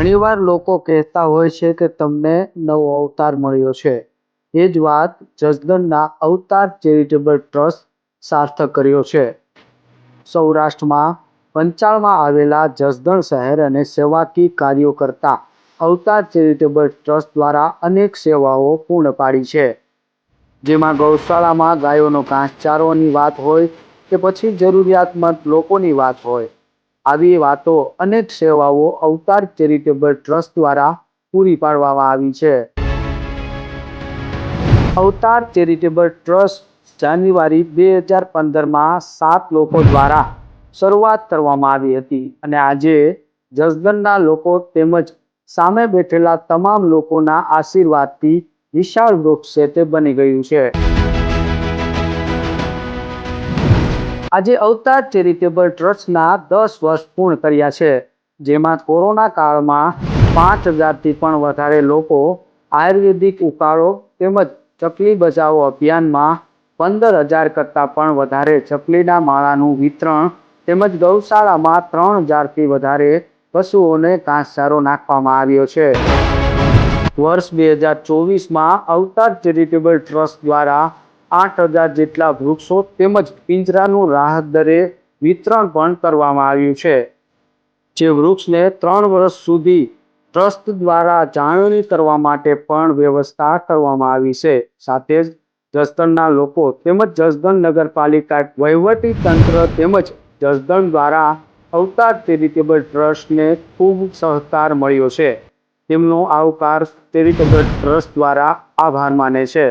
ઘણીવાર લોકો કહેતા હોય છે કે તમને નવો અવતાર મળ્યો છે. એ જ વાત જસદણના અવતાર ચેરિટેબલ ટ્રસ્ટ સાર્થક કર્યો છે. સૌરાષ્ટ્રમાં પંચાળમાં આવેલા જસદણ શહેર અને સેવાકી કાર્યો કરતા અવતાર ચેરિટેબલ ટ્રસ્ટ દ્વારા અનેક સેવાઓ પૂર્ણ પાડી છે. જેમાં ગૌશાળામાં ગાયોનો ઘાસચારોની વાત હોય કે પછી જરૂરિયાતમંદ લોકોની વાત હોય. આવી વાતો અનેક સેવાઓ અવતાર ચેરિટેબલ ટ્રસ્ટ દ્વારા પૂરી પાડવામાં આવી છે. અવતાર ચેરિટેબલ ટ્રસ્ટ જાન્યુઆરી બે હજાર પંદરમાં સાત લોકો દ્વારા શરૂઆત કરવામાં આવી હતી અને આજે જસદણના લોકો તેમજ સામે બેઠેલા તમામ લોકોના આશીર્વાદથી વિશાળ વૃક્ષ છે તે બની ગયું છે. આજે અવતાર ચેરિટેબલ ટ્રસ્ટના દસ વર્ષ પૂર્ણ કર્યા છે, જેમાં કોરોના કાળમાં પાંચ હજારથી પણ વધારે લોકો આયુર્વેદિક ઉકાળો તેમજ ચકલી બચાવો અભિયાનમાં પંદર હજાર કરતાં પણ વધારે ચકલીના માળાનું વિતરણ તેમજ ગૌશાળામાં ત્રણ હજારથી વધારે પશુઓને ઘાસચારો નાખવામાં આવ્યો છે. વર્ષ બે હજાર ચોવીસમાં અવતાર ચેરિટેબલ ટ્રસ્ટ દ્વારા આઠ હજાર જેટલા વૃક્ષો તેમજ પિંજરાનું રાહત દરે વિતરણ પણ કરવામાં આવ્યું છે. જે વૃક્ષને ત્રણ વર્ષ સુધી ટ્રસ્ટ દ્વારા જાળવણી કરવા માટે પણ વ્યવસ્થા કરવામાં આવી છે. સાથે જ જસદણના લોકો તેમજ જસદણ નગરપાલિકા વહીવટી તંત્ર તેમજ જસદણ દ્વારા અવતાર ચેરિટેબલ ટ્રસ્ટને ખૂબ સહકાર મળ્યો છે. તેમનો આવકાર ચેરિટેબલ ટ્રસ્ટ દ્વારા આભાર માને છે.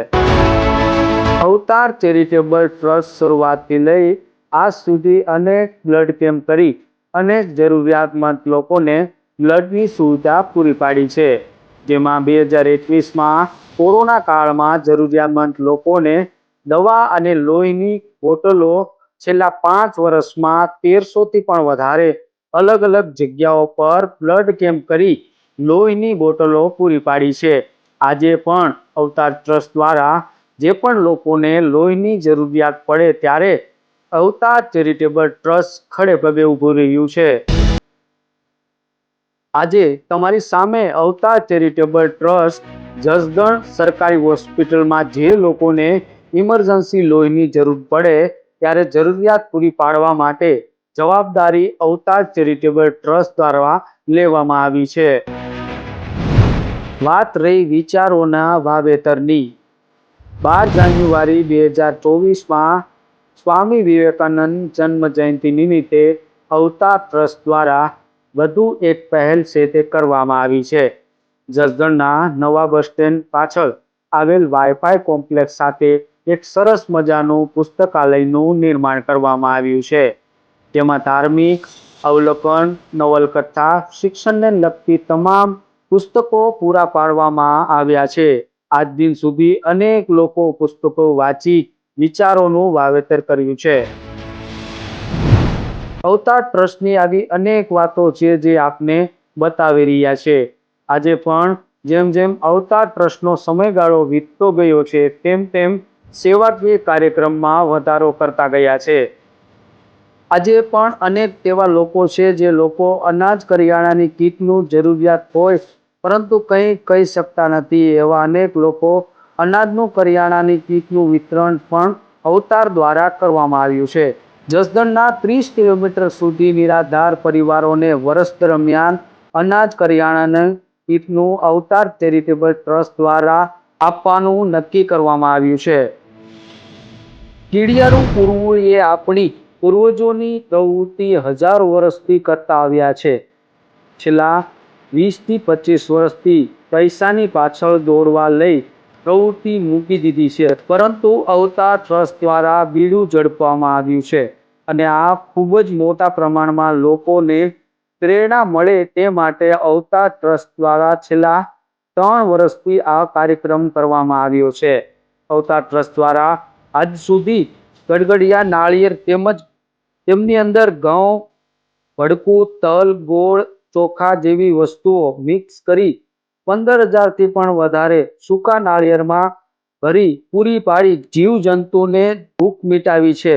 અવતાર ચેરિટેબલ ટ્રસ્ટ શરૂઆતથી લઈ આજ સુધી અનેક બ્લડ કેમ્પ કરી અનેક જરૂરિયાતમંદ લોકોને બ્લડની સુવિધા પૂરી પાડી છે. જેમાં બે હજાર એકવીસમાં કોરોના કાળમાં જરૂરિયાતમંદ લોકોને દવા અને લોહીની બોટલો છેલ્લા પાંચ વર્ષમાં તેરસોથી પણ વધારે અલગ અલગ જગ્યાઓ પર બ્લડ કેમ્પ કરી લોહીની બોટલો પૂરી પાડી છે. આજે પણ અવતાર ટ્રસ્ટ દ્વારા જે પણ લોકોને લોહીની જરૂરિયાત પડે ત્યારે અવતાર ચેરિટેબલ ટ્રસ્ટ ખડે પગે ઊભું રહ્યું છે. આજે તમારી સામે અવતાર ચેરિટેબલ ટ્રસ્ટ જસદણ સરકારી હોસ્પિટલમાં જે લોકોને ઇમરજન્સી લોહીની જરૂર પડે ત્યારે જરૂરિયાત પૂરી પાડવા માટે જવાબદારી અવતાર ચેરિટેબલ ટ્રસ્ટ દ્વારા લેવામાં આવી છે. વાત રહી વિચારોના વાવેતરની. બાર જાન્યુઆરી બે હજાર ચોવીસમાં સ્વામી વિવેકાનંદ જન્મ જયંતિ નિમિત્તે અવતાર ટ્રસ્ટ દ્વારા વધુ એક પહેલ છે તે કરવામાં આવી છે. જસદણના નવા બસ સ્ટેન્ડ પાછળ આવેલ વાઈફાઈ કોમ્પ્લેક્સ સાથે એક સરસ મજાનું પુસ્તકાલયનું નિર્માણ કરવામાં આવ્યું છે. જેમાં ધાર્મિક, અવલોકન, નવલકથા, શિક્ષણને લગતી તમામ પુસ્તકો પૂરા પાડવામાં આવ્યા છે. આજ દિન સુધી અનેક લોકો પુસ્તકો વાંચી વિચારોનું વાવેતર કર્યું છે. અવતાર ટ્રસ્ટની આવી અનેક વાતો છે જે આપને બતાવી રહ્યા છે. આજે પણ જેમ જેમ અવતાર ટ્રસ્ટનો સમયગાળો વીતતો ગયો છે, તેમ તેમ સેવાકીય કાર્યક્રમમાં વધારો કરતા ગયા છે. આજે પણ અનેક તેવા લોકો છે જે લોકો અનાજ કરિયાણાની કીટનું જરૂરિયાત હોય પરંતુ કંઈ કહી શકતા નથી એવા અનેક લોકો અનાજનું કરિયાણાની કીટનું વિતરણ પણ અવતાર દ્વારા કરવામાં આવ્યું છે. જસદણના ત્રીસ કિલોમીટર સુધી નિરાધાર પરિવારોને વર્ષ દરમિયાન અનાજ કરિયાણાની કીટનું અવતાર ચેરિટેબલ ટ્રસ્ટ દ્વારા આપવાનું નક્કી કરવામાં આવ્યું છે. કીડિયારું પૂરવું એ આપણી પૂર્વજોની પ્રવૃત્તિ હજારો વર્ષથી કરતા આવ્યા છે. છેલ્લા વીસથી પચીસ વર્ષથી પૈસાની પાછળ દોડવા લઈ પ્રવૃત્તિ મૂકી દીધી છે. પરંતુ અવતાર ટ્રસ્ટ દ્વારા બીડું ઝડપવામાં આવ્યું છે અને આ ખૂબ જ મોટા પ્રમાણમાં લોકોને પ્રેરણા મળે તે માટે અવતાર ટ્રસ્ટ દ્વારા છેલ્લા ત્રણ વર્ષથી આ કાર્યક્રમ કરવામાં આવ્યો છે. અવતાર ટ્રસ્ટ દ્વારા આજ સુધી ગડગડિયા, નાળિયેર તેમજ તેમની અંદર ઘઉં, ભડકું, તલ, ગોળ ચોખા જેવી વસ્તુઓ મિક્સ કરી પંદર હજારથી પણ વધારે સૂકા નાળિયેરમાં ભરી પૂરી પાડી જીવજંતુને ભૂખ મિટાવી છે.